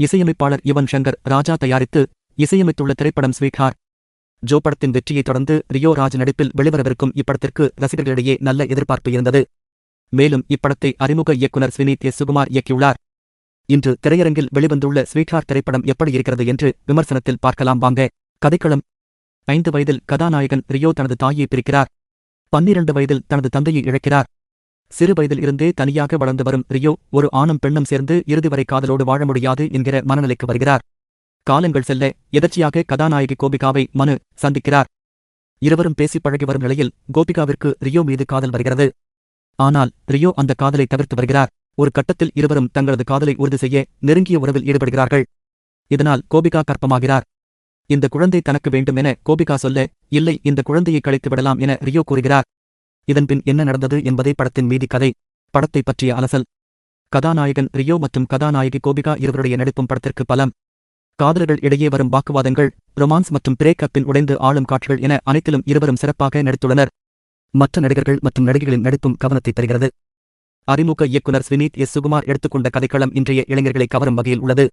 இசையமைப்பாளர் யுவன் சங்கர் ராஜா தயாரித்து இசையமைத்துள்ள திரைப்படம் ஸ்வீகார். ஜோ படத்தின் வெற்றியைத் தொடர்ந்து ரியோ ராஜ் நடிப்பில் வெளிவரவிருக்கும் இப்படத்திற்கு ரசிகர்களிடையே நல்ல எதிர்பார்ப்பு இருந்தது. மேலும் இப்படத்தை அறிமுக இயக்குனர் ஸ்வினித் எஸ் சுகுமார் இயக்கியுள்ளார். இன்று திரையரங்கில் வெளிவந்துள்ள ஸ்வீகார் திரைப்படம் எப்படி இருக்கிறது என்று விமர்சனத்தில் பார்க்கலாம் வாங்க. கதைக்களம். ஐந்து வயதில் கதாநாயகன் ரியோ தனது தாயை பிரிக்கிறார். பன்னிரண்டு வயதில் தனது தந்தையை இழக்கிறார். சிறு வயதில் இருந்தே தனியாக வளர்ந்து வரும் ரியோ ஒரு ஆணும் பெண்ணும் சேர்ந்து இறுதி வரை காதலோடு வாழ முடியாது என்கிற மனநிலைக்கு வருகிறார். காலங்கள் செல்ல எதர்ச்சியாக கதாநாயகி கோபிகாவை மனு சந்திக்கிறார். இருவரும் பேசி பழகி வரும் நிலையில் கோபிகாவிற்கு ரியோ மீது காதல் வருகிறது. ஆனால் ரியோ அந்த காதலை தவிர்த்து வருகிறார். ஒரு கட்டத்தில் இருவரும் தங்களது காதலை உறுதி செய்ய நெருங்கிய உறவில் ஈடுபடுகிறார்கள். இதனால் கோபிகா கற்பமாகிறார் இந்த குழந்தை தனக்கு வேண்டும் என கோபிகா சொல்ல இல்லை இந்த குழந்தையை கழித்து விடலாம் என ரியோ கூறுகிறார். இதன்பின் என்ன நடந்தது என்பதே படத்தின் மீதி கதை. படத்தை பற்றிய அலசல். கதாநாயகன் ரியோ மற்றும் கதாநாயகி கோபிகா இருவருடைய நடிப்பும் படத்திற்கு பலம். காதலர்கள் இடையே வரும் வாக்குவாதங்கள் ரொமான்ஸ் மற்றும் பிரேக்கப்பின் உடைந்து ஆளும் காட்சிகள் என அனைத்திலும் இருவரும் சிறப்பாக நடித்துள்ளனர். மற்ற நடிகர்கள் மற்றும் நடிகைகளின் நடிப்பும் கவனத்தை தருகிறது அறிமுக இயக்குனர் ஸ்வினீத் எஸ். சுகுமார் எடுத்துக்கொண்ட கதைக்களம் இன்றைய இளைஞர்களை கவரும் வகையில் உள்ளது.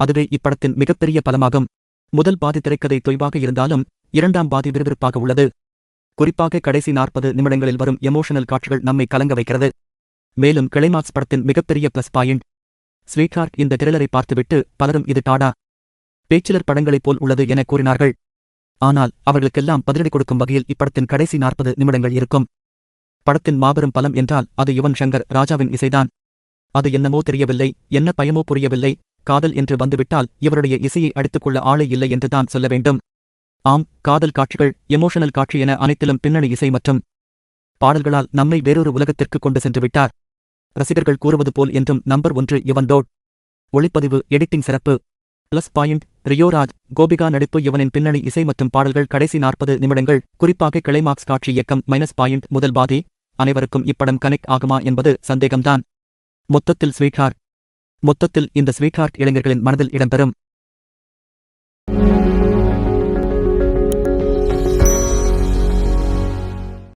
அதுவே இப்படத்தின் மிகப்பெரிய பலமாகும். முதல் பாதி திரைக்கதை தொய்வாக இருந்தாலும் இரண்டாம் பாதி விறுவிறுப்பாக உள்ளது. குறிப்பாக கடைசி நாற்பது நிமிடங்களில் வரும் எமோஷனல் காட்சிகள் நம்மை கலங்க வைக்கிறது. மேலும் கிளைமாக்ஸ் படத்தின் மிகப்பெரிய பிளஸ் பாயிண்ட் ஸ்வீட்ஹார்ட் இந்த திரளரை பார்த்துவிட்டு பலரும் இது டாடா. பேச்சிலர் படங்களைப் போல் உள்ளது என கூறினார்கள். ஆனால் அவர்களுக்கெல்லாம் பதிலடி கொடுக்கும் வகையில் இப்படத்தின் கடைசி நாற்பது நிமிடங்கள் இருக்கும். படத்தின் மாபெரும் பலம் என்றால் அது யுவன் சங்கர் ராஜாவின் இசைதான். அது என்னமோ தெரியவில்லை என்ன பயமோ புரியவில்லை. காதல் என்று வந்துவிட்டால் இவருடைய இசையை அடித்துக்கொள்ள ஆளே இல்லை என்றுதான் சொல்ல வேண்டும். ஆம் காதல் காட்சிகள் எமோஷனல் காட்சி என அனைத்திலும் பின்னணி இசை மற்றும் பாடல்களால் நம்மை வேறொரு உலகத்திற்கு கொண்டு சென்று விட்டார். ரசிகர்கள் கூறுவது போல் என்றும் நம்பர் ஒன்று யுவன் டோட். ஒளிப்பதிவு எடிட்டிங் சிறப்பு. பிளஸ் பாயிண்ட் ரியோராஜ் கோபிகா நடிப்பு இவனின் பின்னணி இசை மற்றும் பாடல்கள் கடைசி நாற்பது நிமிடங்கள். குறிப்பாக கிளைமாக்ஸ் காட்சி இயக்கம் மைனஸ் பாயிண்ட் முதல் பாதி. அனைவருக்கும் இப்படம் கனெக்ட் ஆகுமா என்பது சந்தேகம்தான். மொத்தத்தில் ஸ்வீட்ஹார்ட் மொத்தத்தில் இந்த ஸ்வீட்ஹார்ட் இளைஞர்களின் மனதில் இடம்பெறும்.